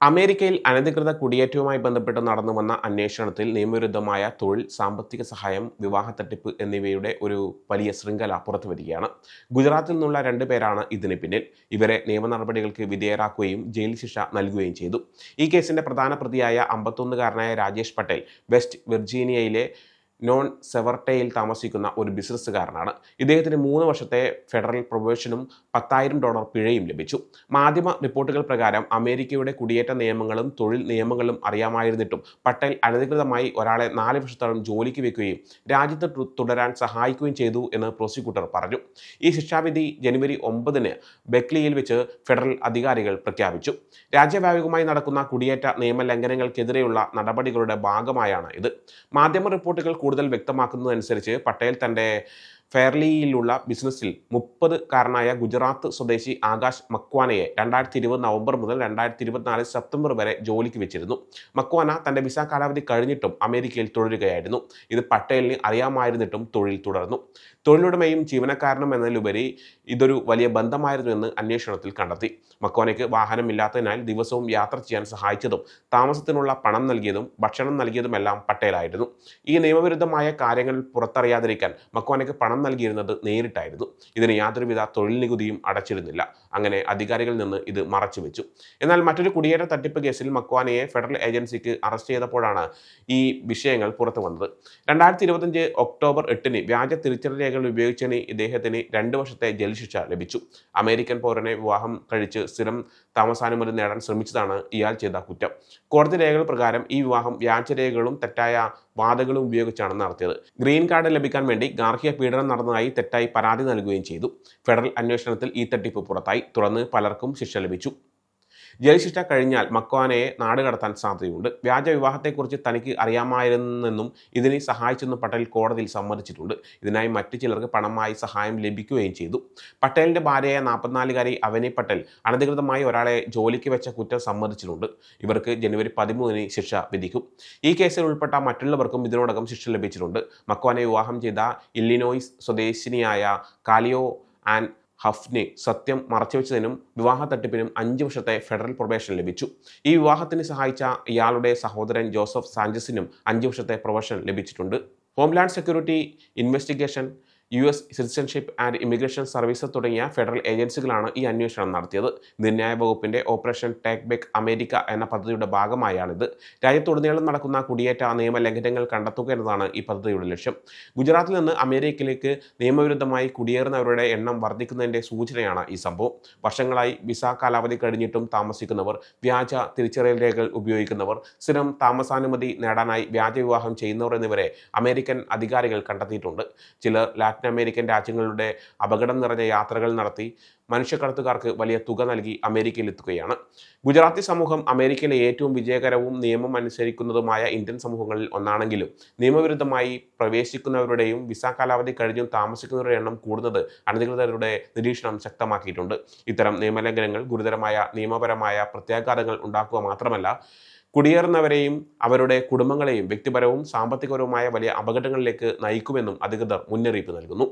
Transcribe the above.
അമേരിക്കയിൽ അനധികൃത കുടിയേറ്റവുമായി ബന്ധപ്പെട്ട് നടന്നു വന്ന അന്വേഷണത്തിൽ നിയമവിരുദ്ധമായ തൊഴിൽ സാമ്പത്തിക സഹായം വിവാഹ തട്ടിപ്പ് എന്നിവയുടെ ഒരു വലിയ ശൃംഖല പുറത്തു വരികയാണ് ഗുജറാത്തിൽ നിന്നുള്ള രണ്ടു പേരാണ് ഇതിന് പിന്നിൽ. ഇവരെ നിയമ നടപടികൾക്ക് വിധേയരാക്കുകയും ജയിൽ ശിക്ഷ നൽകുകയും ചെയ്തു. ഈ കേസിന്റെ പ്രധാന പ്രതിയായ അമ്പത്തൊന്നുകാരനായ രാജേഷ് പട്ടേൽ വെസ്റ്റ് വിർജീനിയയിലെ നോൺ സെവർട്ടയിൽ താമസിക്കുന്ന ഒരു ബിസിനസ്സുകാരനാണ്. ഇദ്ദേഹത്തിന് മൂന്ന് വർഷത്തെ ഫെഡറൽ പ്രൊബേഷനും പത്തായിരം ഡോളർ പിഴയും ലഭിച്ചു. മാധ്യമ റിപ്പോർട്ടുകൾ പ്രകാരം അമേരിക്കയുടെ കുടിയേറ്റ നിയമങ്ങളും തൊഴിൽ നിയമങ്ങളും അറിയാമായിരുന്നിട്ടും പട്ടേൽ അനധികൃതമായി ഒരാളെ നാല് വർഷത്തോളം ജോലിക്ക് വെക്കുകയും രാജ്യത്ത് തുടരാൻ സഹായിക്കുകയും ചെയ്തു എന്ന് പ്രോസിക്യൂട്ടർ പറഞ്ഞു. ഈ ശിക്ഷാവിധി ജനുവരി ഒമ്പതിന് ബെക്ലിയിൽ വെച്ച് ഫെഡറൽ അധികാരികൾ പ്രഖ്യാപിച്ചു. രാജ്യവ്യാപകമായി നടക്കുന്ന കുടിയേറ്റ നിയമ നിയമലംഘനങ്ങൾക്കെതിരെയുള്ള നടപടികളുടെ ഭാഗമായാണ് ഇത്. മാധ്യമ റിപ്പോർട്ടുകൾ കൂടുതൽ വ്യക്തമാക്കുന്നതനുസരിച്ച് പട്ടേൽ തന്റെ ഫെയർലിയിലുള്ള ബിസിനസ്സിൽ മുപ്പത്-കാരനായ ഗുജറാത്ത് സ്വദേശി ആകാശ് മക്വാനയെ രണ്ടായിരത്തി ഇരുപത് നവംബർ മുതൽ രണ്ടായിരത്തി ഇരുപത്തിനാല് സെപ്റ്റംബർ വരെ ജോലിക്ക് വെച്ചിരുന്നു. മക്വാന തന്റെ വിസ കാലാവധി കഴിഞ്ഞിട്ടും അമേരിക്കയിൽ തുടരുകയായിരുന്നു. ഇത് പട്ടേലിന് അറിയാമായിരുന്നിട്ടും തൊഴിൽ തുടർന്നു. തൊഴിലുടമയും ജീവനക്കാരനും എന്നതിലുപരി ഇതൊരു വലിയ ബന്ധമായിരുന്നു എന്ന് അന്വേഷണത്തിൽ കണ്ടെത്തി. മക്വാനയ്ക്ക് വാഹനമില്ലാത്തതിനാൽ ദിവസവും യാത്ര ചെയ്യാൻ സഹായിച്ചതും താമസത്തിനുള്ള പണം നൽകിയതും ഭക്ഷണം നൽകിയതുമെല്ലാം പട്ടേലായിരുന്നു. ഈ നിയമവിരുദ്ധമായ കാര്യങ്ങൾ പുറത്തറിയാതിരിക്കാൻ മക്വാനയ്ക്ക് പണം നൽകിയിരുന്നത് നേരിട്ടായിരുന്നു. ഇതിന് യാതൊരുവിധ തൊഴിൽ നികുതിയും അടച്ചിരുന്നില്ല. അങ്ങനെ അധികാരികളിൽ നിന്ന് ഇത് മറച്ചു വെച്ചു എന്നാൽ മറ്റൊരു കുടിയേറ്റ തട്ടിപ്പ് കേസിൽ മക്വാനയെ ഫെഡറൽ ഏജൻസിക്ക് അറസ്റ്റ് ചെയ്തപ്പോഴാണ് ഈ വിഷയങ്ങൾ പുറത്തു വന്നത്. രണ്ടായിരത്തി ഇരുപത്തഞ്ച് ഒക്ടോബർ എട്ടിന് വ്യാജ തിരിച്ചറിയൽ രേഖകൾ ഉപയോഗിച്ചതിന് ഇദ്ദേഹത്തിന് രണ്ട് വർഷത്തെ ജയിൽ ശിക്ഷ ലഭിച്ചു. അമേരിക്കൻ പൗരനെ വിവാഹം കഴിച്ച് സ്ഥിരം താമസാനുമതി നേടാൻ ശ്രമിച്ചതാണ് ഇയാൾ ചെയ്ത കുറ്റം. കോടതി രേഖകൾ പ്രകാരം ഈ വിവാഹം വ്യാജരേഖകളും തെറ്റായ വാദങ്ങളും ഉപയോഗിച്ചാണ് നടത്തിയത്. ഗ്രീൻ കാർഡ് ലഭിക്കാൻ വേണ്ടി ഗാർഹിക പീഡനം നടന്നതായി തെറ്റായി പരാതി നൽകുകയും ചെയ്തു. ഫെഡറൽ അന്വേഷണത്തിൽ ഈ തട്ടിപ്പ് പുറത്തായി. തുടർന്ന് പലർക്കും ശിക്ഷ ലഭിച്ചു. ജയിൽ ശിക്ഷ കഴിഞ്ഞാൽ മക്വാനയെ നാട് കടത്താൻ സാധ്യതയുണ്ട്. വ്യാജ വിവാഹത്തെക്കുറിച്ച് തനിക്ക് അറിയാമായിരുന്നെന്നും ഇതിനെ സഹായിച്ചെന്നും പട്ടേൽ കോടതിയിൽ സമ്മതിച്ചിട്ടുണ്ട്. ഇതിനായി മറ്റു ചിലർക്ക് പണമായി സഹായം ലഭിക്കുകയും ചെയ്തു. പട്ടേലിന്റെ ഭാര്യയായ നാൽപ്പത്തിനാലുകാരി അവനി പട്ടേൽ അനധികൃതമായി ഒരാളെ ജോലിക്ക് വെച്ച കുറ്റം സമ്മതിച്ചിട്ടുണ്ട്. ഇവർക്ക് ജനുവരി പതിമൂന്നിന് ശിക്ഷ വിധിക്കും. ഈ കേസിൽ ഉൾപ്പെട്ട മറ്റുള്ളവർക്കും ഇതിനോടകം ശിക്ഷ ലഭിച്ചിട്ടുണ്ട്. മക്വാനെ വിവാഹം ചെയ്ത ഇല്ലിനോയ്സ് സ്വദേശിനിയായ കാലിയോ ആൻഡ് ഹഫ്നെ സത്യം മറച്ചുവെച്ചതിനും വിവാഹ തട്ടിപ്പിനും അഞ്ച് വർഷത്തെ ഫെഡറൽ പ്രൊബേഷൻ ലഭിച്ചു. ഈ വിവാഹത്തിന് സഹായിച്ച ഇയാളുടെ സഹോദരൻ ജോസഫ് സാഞ്ചസിനും അഞ്ച് വർഷത്തെ പ്രൊബേഷൻ ലഭിച്ചിട്ടുണ്ട്. Homeland security investigation U S citizenship and immigration service തുടങ്ങിയ ഫെഡറൽ ഏജൻസികളാണ് ഈ അന്വേഷണം നടത്തിയത്. നീതിന്യായ വകുപ്പിന്റെ ഓപ്പറേഷൻ ടേക്ക് ബെക്ക് അമേരിക്ക എന്ന പദ്ധതിയുടെ ഭാഗമായാണിത്. രാജ്യത്തുടനീളം നടക്കുന്ന കുടിയേറ്റ നിയമലംഘനങ്ങൾ കണ്ടെത്തുക എന്നതാണ് ഈ പദ്ധതിയുടെ ലക്ഷ്യം. ഗുജറാത്തിൽ നിന്ന് അമേരിക്കയിലേക്ക് നിയമവിരുദ്ധമായി കുടിയേറുന്നവരുടെ എണ്ണം വർദ്ധിക്കുന്നതിന്റെ സൂചനയാണ് ഈ സംഭവം. വർഷങ്ങളായി വിസ കാലാവധി കഴിഞ്ഞിട്ടും താമസിക്കുന്നവർ വ്യാജ തിരിച്ചറിയൽ രേഖകൾ ഉപയോഗിക്കുന്നവർ സ്ഥിരം താമസാനുമതി നേടാനായി വ്യാജ വിവാഹം ചെയ്യുന്നവർ എന്നിവരെ അമേരിക്കൻ അധികാരികൾ കണ്ടെത്തിയിട്ടുണ്ട്. ചിലർ ലാറ്റിൻ അമേരിക്കൻ രാജ്യങ്ങളുടെ അപകടം നിറഞ്ഞ യാത്രകൾ നടത്തി മനുഷ്യക്കടത്തുകാർക്ക് വലിയ തുക നൽകി അമേരിക്കയിൽ എത്തുകയാണ്. ഗുജറാത്തി സമൂഹം അമേരിക്കയിലെ ഏറ്റവും വിജയകരവും നിയമം അനുസരിക്കുന്നതുമായ ഇന്ത്യൻ സമൂഹങ്ങളിൽ ഒന്നാണെങ്കിലും നിയമവിരുദ്ധമായി പ്രവേശിക്കുന്നവരുടെയും വിസ കാലാവധി കഴിഞ്ഞും താമസിക്കുന്നവരുടെ എണ്ണം കൂടുന്നത് അനധികൃതരുടെ നിരീക്ഷണം ശക്തമാക്കിയിട്ടുണ്ട്. ഇത്തരം നിയമലംഘനങ്ങൾ ഗുരുതരമായ നിയമപരമായ പ്രത്യാഘാതങ്ങൾ ഉണ്ടാക്കുക മാത്രമല്ല കുടിയേറുന്നവരെയും അവരുടെ കുടുംബങ്ങളെയും വ്യക്തിപരവും സാമ്പത്തികപരവുമായ വലിയ അപകടങ്ങളിലേക്ക് നയിക്കുമെന്നും അധികൃതർ മുന്നറിയിപ്പ് നൽകുന്നു.